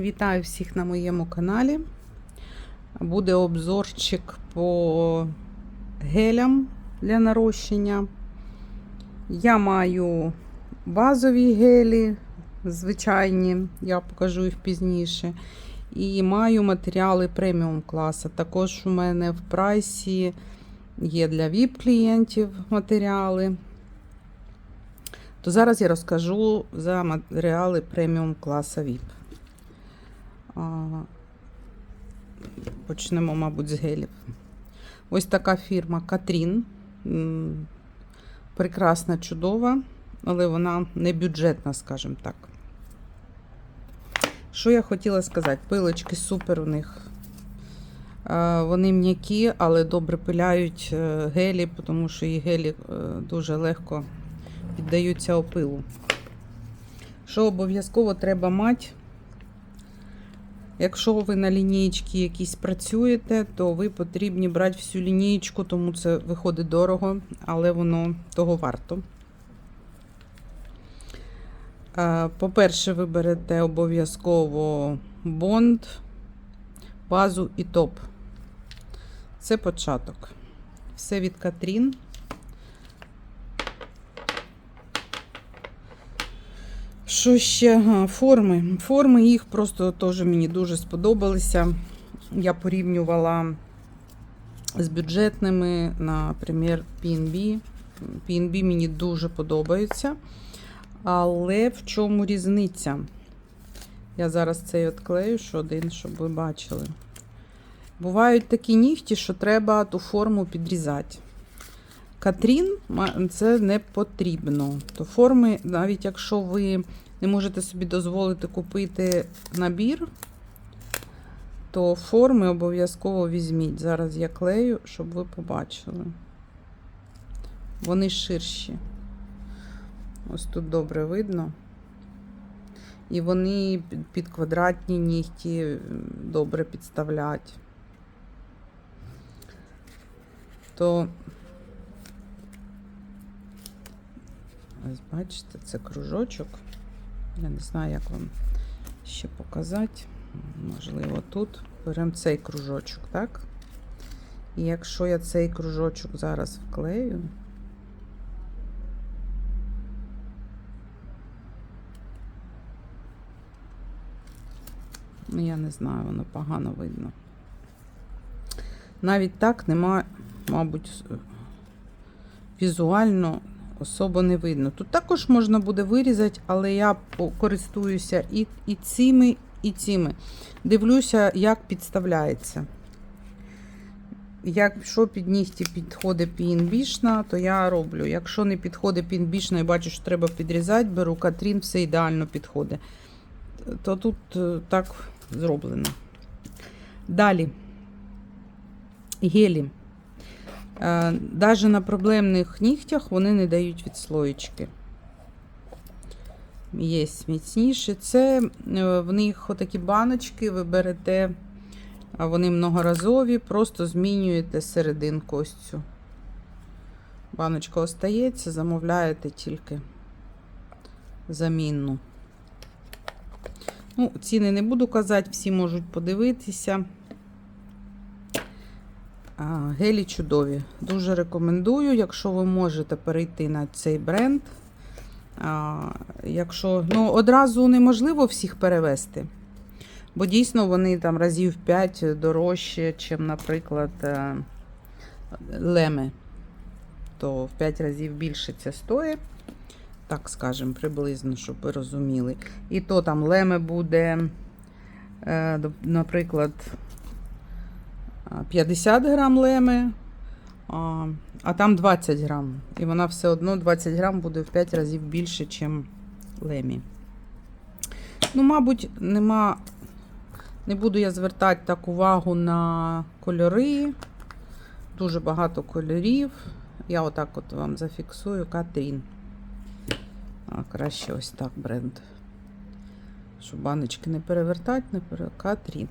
Вітаю всіх на моєму каналі. Буде обзорчик по гелям для нарощення. Я маю базові гелі, звичайні, я покажу їх пізніше. І маю матеріали преміум класу. Також у мене в прайсі є для VIP-клієнтів матеріали. То зараз я розкажу за матеріали преміум класа VIP. Почнемо, мабуть, з гелів. Ось така фірма Катрін. Прекрасна, чудова, але вона не бюджетна, скажімо так. Що я хотіла сказати? Пилочки супер у них. Вони м'які, але добре пиляють е, гелі, тому що і гелі е, дуже легко піддаються опилу. Що обов'язково треба мати? Якщо ви на лінієчці якісь працюєте, то ви потрібні брати всю лінієчку, тому це виходить дорого, але воно того варто. По-перше, ви берете обов'язково бонд, базу і топ. Це початок. Все від Катрін. Що ще? Ага, форми. Форми їх просто теж мені дуже сподобалися. Я порівнювала з бюджетними, наприклад, PNB. PNB мені дуже подобаються. Але в чому різниця? Я зараз цей відклею, що один, щоб ви бачили. Бувають такі нігті, що треба ту форму підрізати. Катрін це не потрібно. То форми, навіть якщо ви не можете собі дозволити купити набір, то форми обов'язково візьміть. Зараз я клею, щоб ви побачили. Вони ширші. Ось тут добре видно. І вони під квадратні нігті добре підставлять. То Ось бачите, це кружочок. Я не знаю, як вам ще показати. Можливо, тут беремо цей кружочок, так? І якщо я цей кружочок зараз вклею, ну, я не знаю, воно погано видно. Навіть так нема, мабуть, візуально особо не видно. Тут також можна буде вирізати, але я користуюся і, і цими, і цими. Дивлюся, як підставляється. Якщо під нігті підходить пінбішна, то я роблю. Якщо не підходить пінбішна і бачу, що треба підрізати, беру Катрін, все ідеально підходить. То тут е, так зроблено. Далі гелі. Навіть на проблемних нігтях вони не дають відслоєчки. Є міцніші. Це е, в них отакі баночки, ви берете, вони многоразові, просто змінюєте серединку ось цю. Баночка остається, замовляєте тільки замінну. Ну, Ціни не буду казати, всі можуть подивитися. Гелі чудові. Дуже рекомендую, якщо ви можете перейти на цей бренд. Якщо ну, одразу неможливо всіх перевести, бо дійсно вони там разів 5 дорожче, ніж, наприклад, е, леми. То в 5 разів більше це стоїть. Так скажемо, приблизно, щоб ви розуміли. І то там леме буде, е, наприклад. 50 грам леми, а, а там 20 грам. І вона все одно 20 грам буде в 5 разів більше, ніж лемі. Ну, мабуть, нема. Не буду я звертати так увагу на кольори. Дуже багато кольорів. Я отак от вам зафіксую Катрін. А краще ось так бренд. Щоб баночки не перевертати, не пере... Катрін.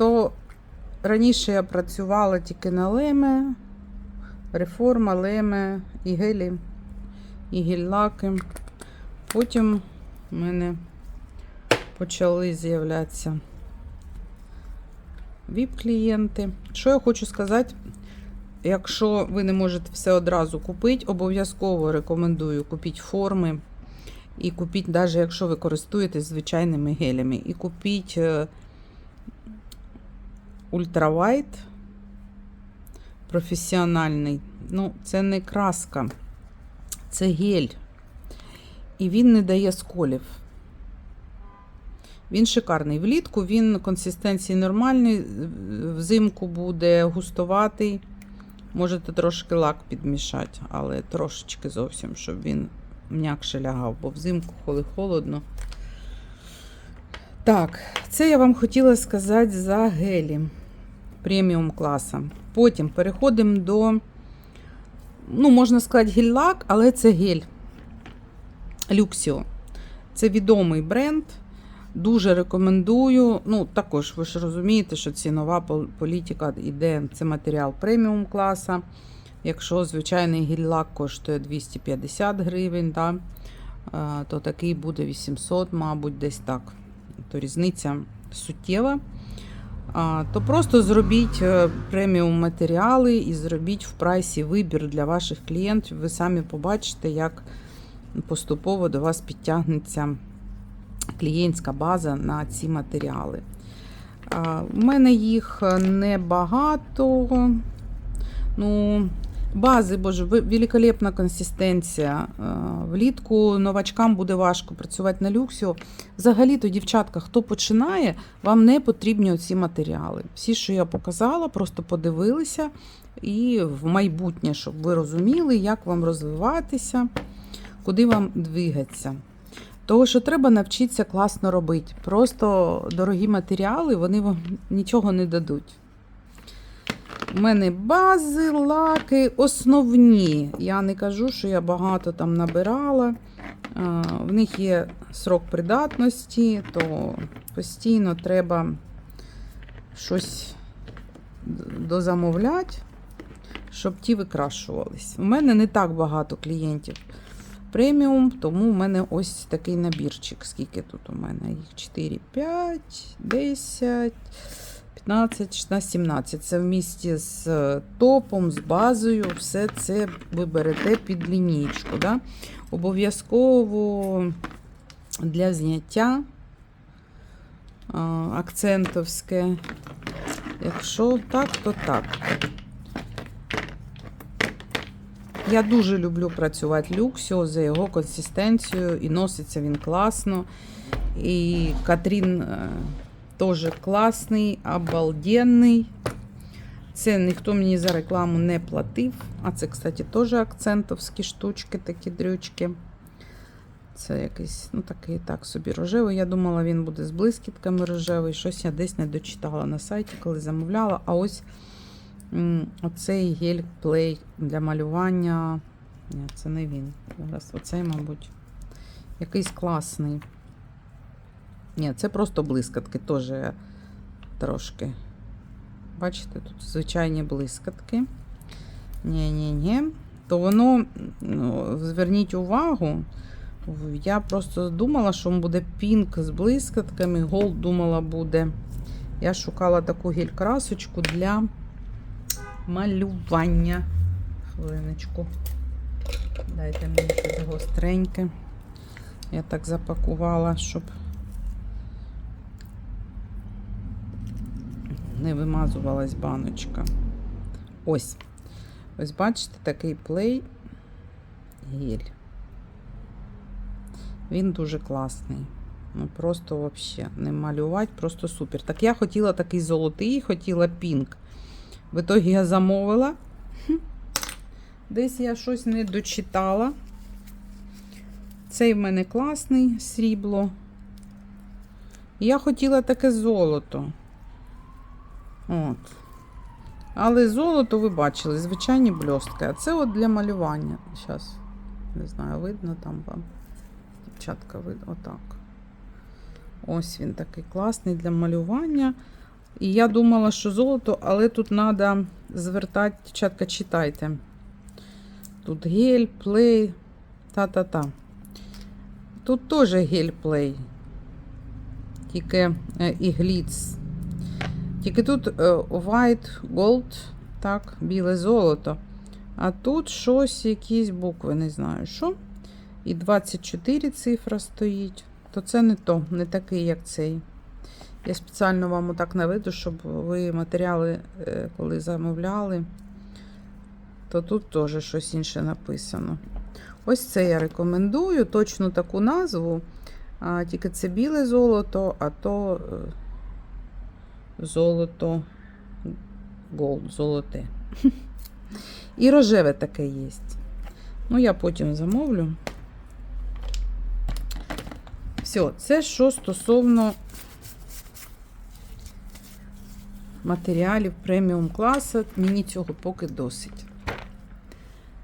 То раніше я працювала тільки на леме, реформа, леме, і гелі, і гель-лаки. Потім У мене почали з'являтися ВІП-клієнти. Що я хочу сказати, якщо ви не можете все одразу купити, обов'язково рекомендую купіть форми. І купіть, навіть якщо ви користуєтесь звичайними гелями, і купіть е, ультравайт професіональний. Ну, це не краска, це гель. І він не дає сколів. Він шикарний. Влітку він консистенції нормальний, взимку буде густуватий. Можете трошки лак підмішати, але трошечки зовсім, щоб він м'якше лягав, бо взимку, коли холодно. Так, це я вам хотіла сказати за гелі преміум класа. Потім переходимо до, ну, можна сказати, гель-лак, але це гель Luxio. Це відомий бренд. Дуже рекомендую. Ну, також ви ж розумієте, що цінова пол- політика йде, це матеріал преміум класа. Якщо звичайний гель-лак коштує 250 гривень, да, е, то такий буде 800, мабуть, десь так. То різниця суттєва. То просто зробіть е, преміум матеріали і зробіть в прайсі вибір для ваших клієнтів. Ви самі побачите, як поступово до вас підтягнеться клієнтська база на ці матеріали. У мене їх небагато. Ну, бази, боже, великолепна консистенція. Влітку новачкам буде важко працювати на люксіо. Взагалі-то, дівчатка, хто починає, вам не потрібні оці матеріали. Всі, що я показала, просто подивилися і в майбутнє, щоб ви розуміли, як вам розвиватися, куди вам двигатися. Того, що треба навчитися класно робити. Просто дорогі матеріали, вони вам нічого не дадуть. У мене бази, лаки основні. Я не кажу, що я багато там набирала. В них є срок придатності, то постійно треба щось дозамовляти, щоб ті викрашувались. У мене не так багато клієнтів преміум, тому в мене ось такий набірчик. Скільки тут у мене? Їх 4, 5, 10, 15, 16, 17. Це в місті з е, топом, з базою. Все це ви берете під лінійку. Да? Обов'язково для зняття акцентовське. Якщо так, то так. Я дуже люблю працювати люксіо за його консистенцією, і носиться він класно. І Катрін е, теж класний, обалденний. Це ніхто мені за рекламу не платив. А це, кстати, теж акцентовські штучки, такі дрючки. Це якийсь, ну такий так собі рожевий. Я думала, він буде з блискітками рожевий. Щось я десь не дочитала на сайті, коли замовляла. А ось оцей гель плей для малювання. Ні, це не він. Зараз оцей, мабуть, якийсь класний. Ні, це просто блискатки, теж трошки. Бачите, тут звичайні блискатки. Ні-ні-ні. То воно, ну, зверніть увагу, я просто думала, що буде пінк з блискатками, голд думала буде. Я шукала таку гель-красочку для малювання. Хвилиночку. Дайте мені щось гостреньке. Я так запакувала, щоб не вимазувалась баночка. Ось. Ось бачите, такий плей гель. Він дуже класний. Ну, просто вообще не малювати, просто супер. Так я хотіла такий золотий, хотіла пінк. В итогі я замовила. Десь я щось не дочитала. Цей в мене класний срібло. Я хотіла таке золото. От. Але золото ви бачили, звичайні блістки. А це от для малювання. Зараз, не знаю, видно там вам. Дівчатка, видно, отак. Ось він такий класний для малювання. І я думала, що золото, але тут треба звертати, дівчатка, читайте. Тут гель, плей, та-та-та. Тут теж гель-плей. Тільки е, і гліц. Тільки тут е, white gold, так, біле золото. А тут щось, якісь букви, не знаю що. І 24 цифра стоїть. То це не то, не такий, як цей. Я спеціально вам отак наведу, щоб ви матеріали, е, коли замовляли, то тут теж щось інше написано. Ось це я рекомендую. Точно таку назву. Тільки це біле золото, а то е, золото голд, золоте. І рожеве таке є. Ну, я потім замовлю. Все, це що стосовно матеріалів преміум класу. Мені цього поки досить.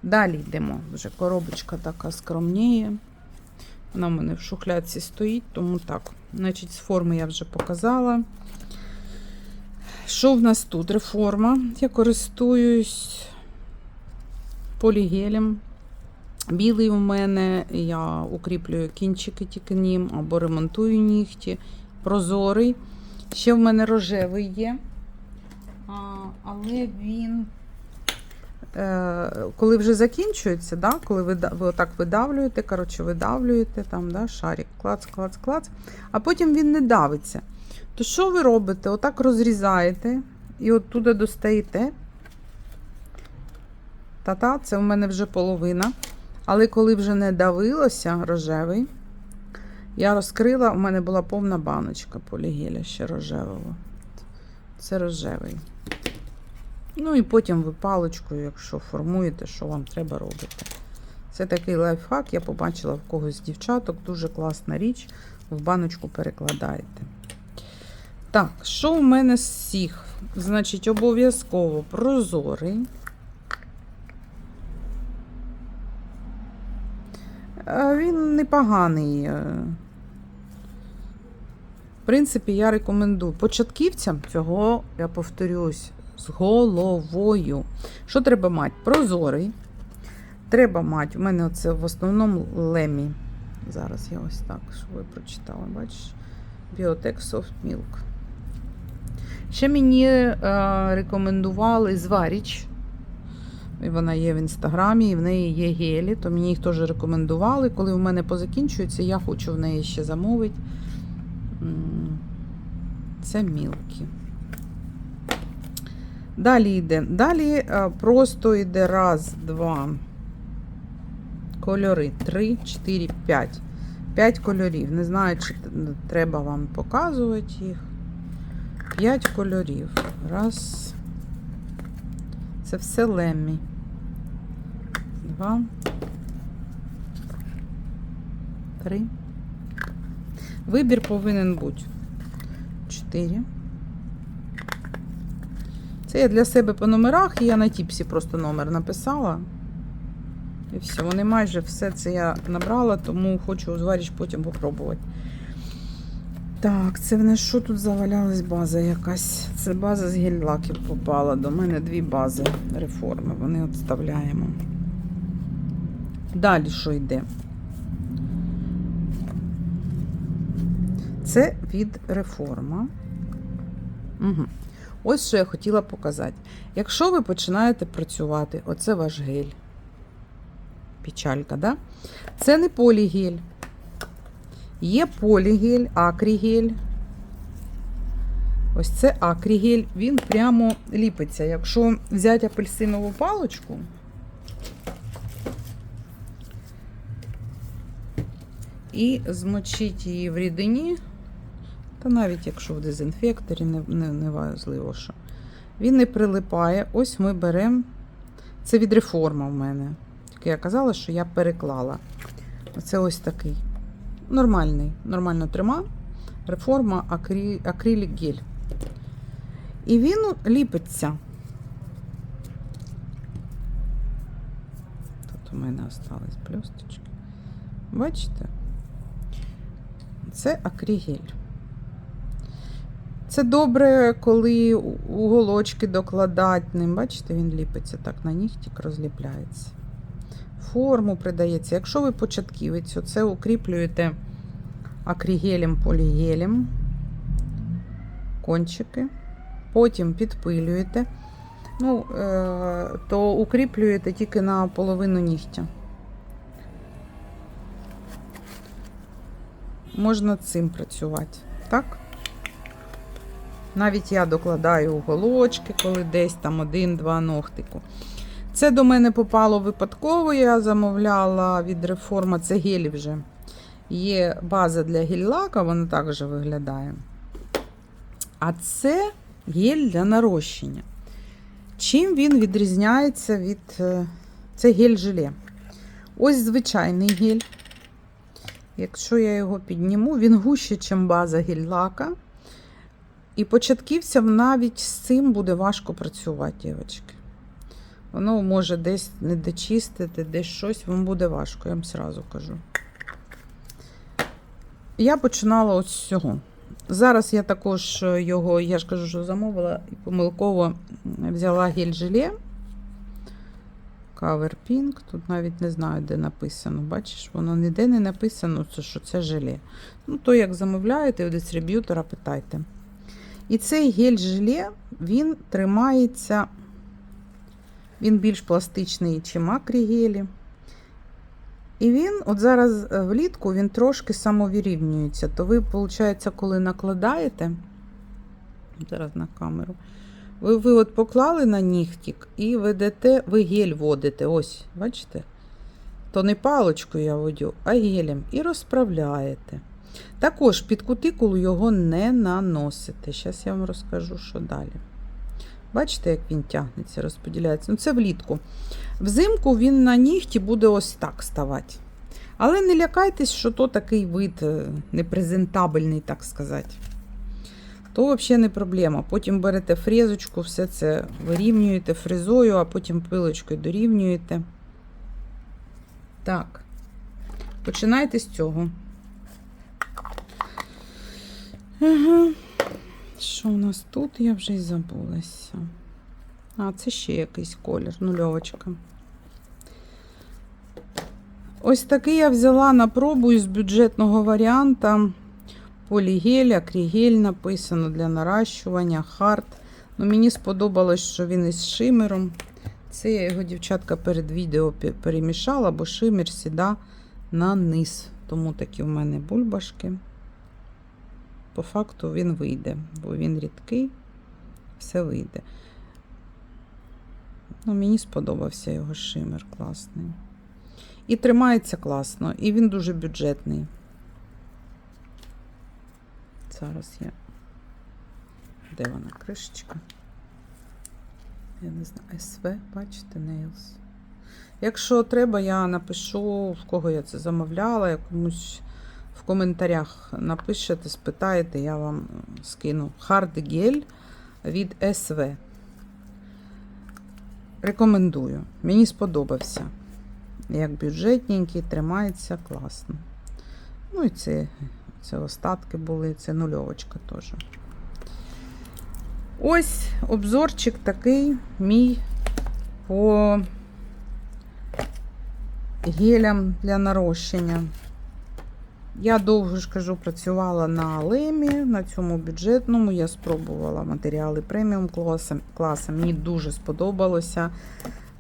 Далі йдемо. Вже коробочка така скромніє. Вона в мене в шухлядці стоїть, тому так. Значить, з форми я вже показала. Що в нас тут? Реформа. Я користуюсь полігелем. Білий у мене, я укріплюю кінчики тільки ним, або ремонтую нігті. Прозорий. Ще в мене рожевий є. Але він, коли вже закінчується, да, коли ви, ви отак видавлюєте, коротше, видавлюєте там, да, шарик, клац, клац, клац, а потім він не давиться. То що ви робите? Отак розрізаєте і оттуда достаєте. Та-та, це в мене вже половина. Але коли вже не давилося рожевий, я розкрила, у мене була повна баночка полігеля ще рожевого. Це рожевий. Ну і потім ви паличкою, якщо формуєте, що вам треба робити. Це такий лайфхак, я побачила в когось з дівчаток, дуже класна річ. В баночку перекладаєте. Так, що в мене з всіх? Значить, обов'язково прозорий. Він непоганий. е. В принципі, я рекомендую початківцям цього, я повторюсь, з головою. Що треба мати? Прозорий. Треба мати. У мене це в основному лемі. Зараз я ось так, щоб ви прочитали, бачиш? Biotech Soft Milk. Ще мені е, рекомендували зваріч. І вона є в інстаграмі, і в неї є гелі, то мені їх теж рекомендували. Коли в мене позакінчується, я хочу в неї ще замовити. Це мілкі. Далі йде. Далі е, просто йде раз, два кольори. Три, чотири, п'ять. П'ять кольорів. Не знаю, чи треба вам показувати їх. П'ять кольорів. Раз. Це все леммі. Два. Три. Вибір повинен бути. Чотири. Це я для себе по номерах, і я на тіпсі просто номер написала. І все, вони майже все це я набрала, тому хочу зваріч потім попробувати. Так, це в нас що тут завалялась база якась? Це база з гель-лаків попала. До мене дві бази реформи. Вони от вставляємо. Далі що йде? Це від реформа. Угу. Ось що я хотіла показати. Якщо ви починаєте працювати, оце ваш гель. Печалька, да? Це не полігель. Є полігель, акрігель. Ось це акрігель, він прямо ліпиться. Якщо взяти апельсинову паличку, і змочити її в рідині, та навіть якщо в дезінфекторі, не, не, не важливо що. Він не прилипає. Ось ми беремо. Це від реформа в мене. Тільки я казала, що я переклала. Оце ось такий. Нормальний, нормально трима. Реформа акрі... акрилік гель. І він ліпиться. Тут у мене остались блісточки. Бачите? Це акригель. Це добре, коли уголочки докладати ним. Бачите, він ліпиться так на нігтік, розліпляється. форму придається. Якщо ви початківець, це укріплюєте акрігелем, полігелем, кончики, потім підпилюєте, ну, е, то укріплюєте тільки на половину нігтя. Можна цим працювати, так? Навіть я докладаю уголочки, коли десь там один-два ногтику. Це до мене попало випадково. Я замовляла від реформа, це гель вже. Є база для гель-лака, вона також виглядає. А це гель для нарощення. Чим він відрізняється від е, це гель-желе? Ось звичайний гель. Якщо я його підніму, він гуще, ніж база гель-лака. І початківцям навіть з цим буде важко працювати, дівчатки. Воно може десь не дочистити, десь щось, вам буде важко, я вам сразу кажу. Я починала ось з цього. Зараз я також його, я ж кажу, що замовила і помилково взяла гель-желе. Cover Pink. Тут навіть не знаю, де написано. Бачиш, воно ніде не написано, що це желе. Ну, то як замовляєте у дистриб'ютора, питайте. І цей гель-желе, він тримається, він більш пластичний, ніж акрігелі. І він, от зараз влітку, він трошки самовирівнюється. То ви, виходить, коли накладаєте, зараз на камеру, ви, ви от поклали на нігтик і ведете, ви гель водите. Ось, бачите? То не паличкою я водю, а гелем. І розправляєте. Також під кутикулу його не наносите. Зараз я вам розкажу, що далі. Бачите, як він тягнеться, розподіляється. Ну, це влітку. Взимку він на нігті буде ось так ставати. Але не лякайтесь, що то такий вид е, непрезентабельний, так сказати. То взагалі не проблема. Потім берете фрезочку, все це вирівнюєте фрезою, а потім пилочкою дорівнюєте. Так, починайте з цього. Ага. Що у нас тут? Я вже й забулася. А, це ще якийсь колір, нульовочка. Ось такий я взяла на пробу із бюджетного варіанта. Полігель, акрігель написано для наращування, хард. Ну, Мені сподобалось, що він із шимером. Це я його, дівчатка, перед відео перемішала, бо шимер сіда на низ. Тому такі в мене бульбашки по факту він вийде, бо він рідкий, все вийде. Ну, Мені сподобався його шимер класний. І тримається класно, і він дуже бюджетний. Зараз я. Де вона кришечка? Я не знаю, СВ, бачите, Nails. Якщо треба, я напишу, в кого я це замовляла, якомусь в коментарях напишете, спитаєте, я вам скину Hard Gel від СВ. Рекомендую. Мені сподобався. Як бюджетненький, тримається класно. Ну і це, це остатки були, це нульовочка теж. Ось обзорчик такий мій по гелям для нарощення. Я довго ж кажу, працювала на лемі, на цьому бюджетному. Я спробувала матеріали преміум класу. Мені дуже сподобалося.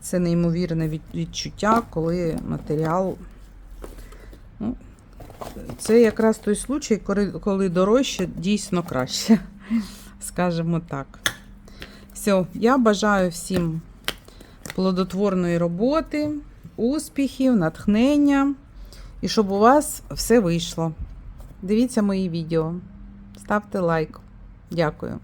Це неймовірне відчуття, коли матеріал. Ну, Це якраз той случай, коли дорожче, дійсно краще. Скажімо так. Все, я бажаю всім плодотворної роботи, успіхів, натхнення. І щоб у вас все вийшло. Дивіться мої відео. Ставте лайк. Дякую.